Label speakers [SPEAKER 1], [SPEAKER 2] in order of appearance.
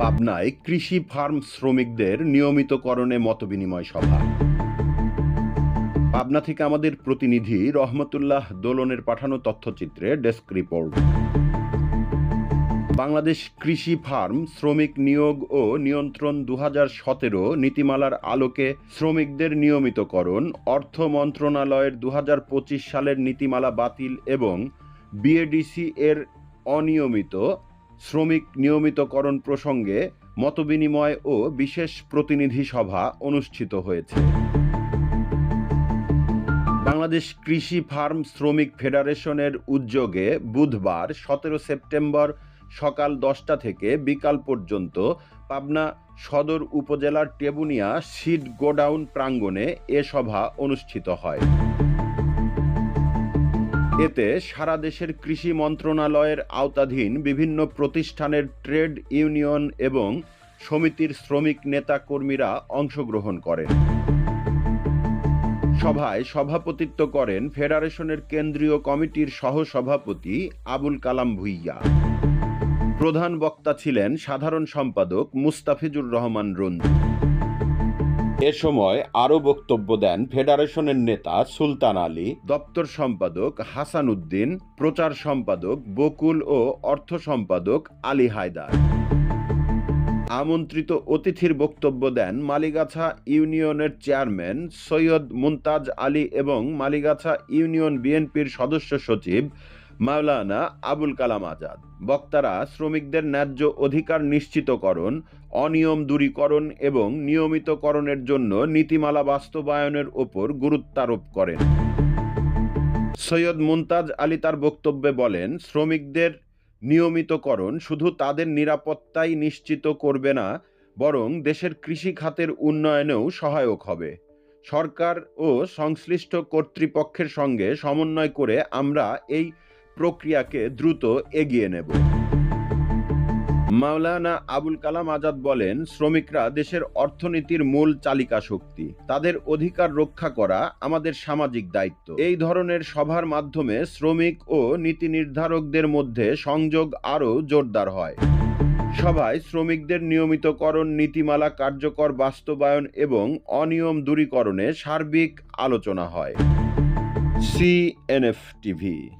[SPEAKER 1] পাবনায় কৃষি ফার্ম শ্রমিকদের নিয়মিতকরণে মতবিনিময় সভা। পাবনা থেকে আমাদের প্রতিনিধি রহমতুল্লাহ দোলনের পাঠানো তথ্যচিত্রে ডেস্ক রিপোর্ট। বাংলাদেশ কৃষি ফার্ম শ্রমিক নিয়োগ ও নিয়ন্ত্রণ দু সতেরো নীতিমালার আলোকে শ্রমিকদের নিয়মিতকরণ, অর্থ মন্ত্রণালয়ের দু হাজার পঁচিশ সালের নীতিমালা বাতিল এবং বিএডিসি এর অনিয়মিত শ্রমিক নিয়মিতকরণ প্রসঙ্গে মতবিনিময় ও বিশেষ প্রতিনিধি সভা অনুষ্ঠিত হয়েছে। বাংলাদেশ কৃষি ফার্ম শ্রমিক ফেডারেশনের উদ্যোগে বুধবার সতেরো সেপ্টেম্বর সকাল দশটা থেকে বিকাল পর্যন্ত পাবনা সদর উপজেলার টেবুনিয়া সিড গোডাউন প্রাঙ্গণে এ সভা অনুষ্ঠিত হয়। এতে সারা দেশের কৃষি মন্ত্রণালয়ের আওতাধীন বিভিন্ন প্রতিষ্ঠানের ট্রেড ইউনিয়ন এবং সমিতির শ্রমিক নেতা কর্মীরা অংশগ্রহণ করেন। সভায় সভাপতিত্ব করেন ফেডারেশনের কেন্দ্রীয় কমিটির সহসভাপতি আবুল কালাম ভুইয়া। প্রধান বক্তা ছিলেন সাধারণ সম্পাদক মুস্তাফিজুর রহমান রঞ্জু এ সময় আরও বক্তব্য দেন ফেডারেশনের নেতা সুলতান আলী, দপ্তর সম্পাদক হাসান উদ্দিন, প্রচার সম্পাদক বকুল ও অর্থ সম্পাদক আলী হায়দার। আমন্ত্রিত অতিথির বক্তব্য দেন মালিগাছা ইউনিয়নের চেয়ারম্যান সৈয়দ মুমতাজ আলী এবং মালিগাছা ইউনিয়ন বিএনপির সদস্য সচিব মাওলানা আবুল কালাম আজাদ। বক্তারা শ্রমিকদের ন্যায্য অধিকার নিশ্চিতকরণ, অনিয়ম দূরীকরণ এবং নিয়মিতকরণের জন্য নীতিমালা বাস্তবায়নের ওপর গুরুত্বারোপ করেন। সৈয়দ মুমতাজ আলী তার বক্তব্যে বলেন, শ্রমিকদের নিয়মিতকরণ শুধু তাদের নিরাপত্তাই নিশ্চিত করবে না, বরং দেশের কৃষি খাতের উন্নয়নেও সহায়ক হবে। সরকার ও সংশ্লিষ্ট কর্তৃপক্ষের সঙ্গে সমন্বয় করে আমরা এই প্রক্রিয়াকে দ্রুত এগিয়ে নেব। মাওলানা আবুল কালাম আজাদ বলেন, শ্রমিকরা দেশের অর্থনীতির মূল চালিকা শক্তি। তাদের অধিকার রক্ষা করা আমাদের সামাজিক দায়িত্ব। এই ধরনের সভার মাধ্যমে শ্রমিক ও নীতি নির্ধারকদের মধ্যে সংযোগ আরও জোরদার হয়। সভায় শ্রমিকদের নিয়মিতকরণ, নীতিমালা কার্যকর বাস্তবায়ন এবং অনিয়ম দূরীকরণে সার্বিক আলোচনা হয়। CNF TV